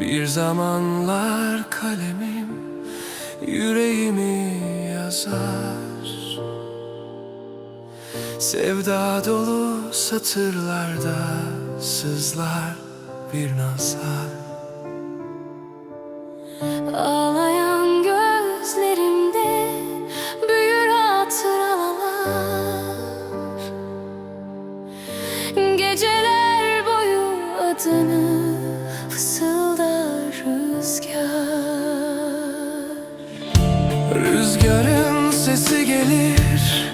Bir zamanlar kalemim yüreğimi yazar. Sevda dolu satırlarda sızlar bir nazar. Ağlayan gözlerimde büyür hatıralar. Geceler boyu adını fısıldar Rüzgarın sesi gelir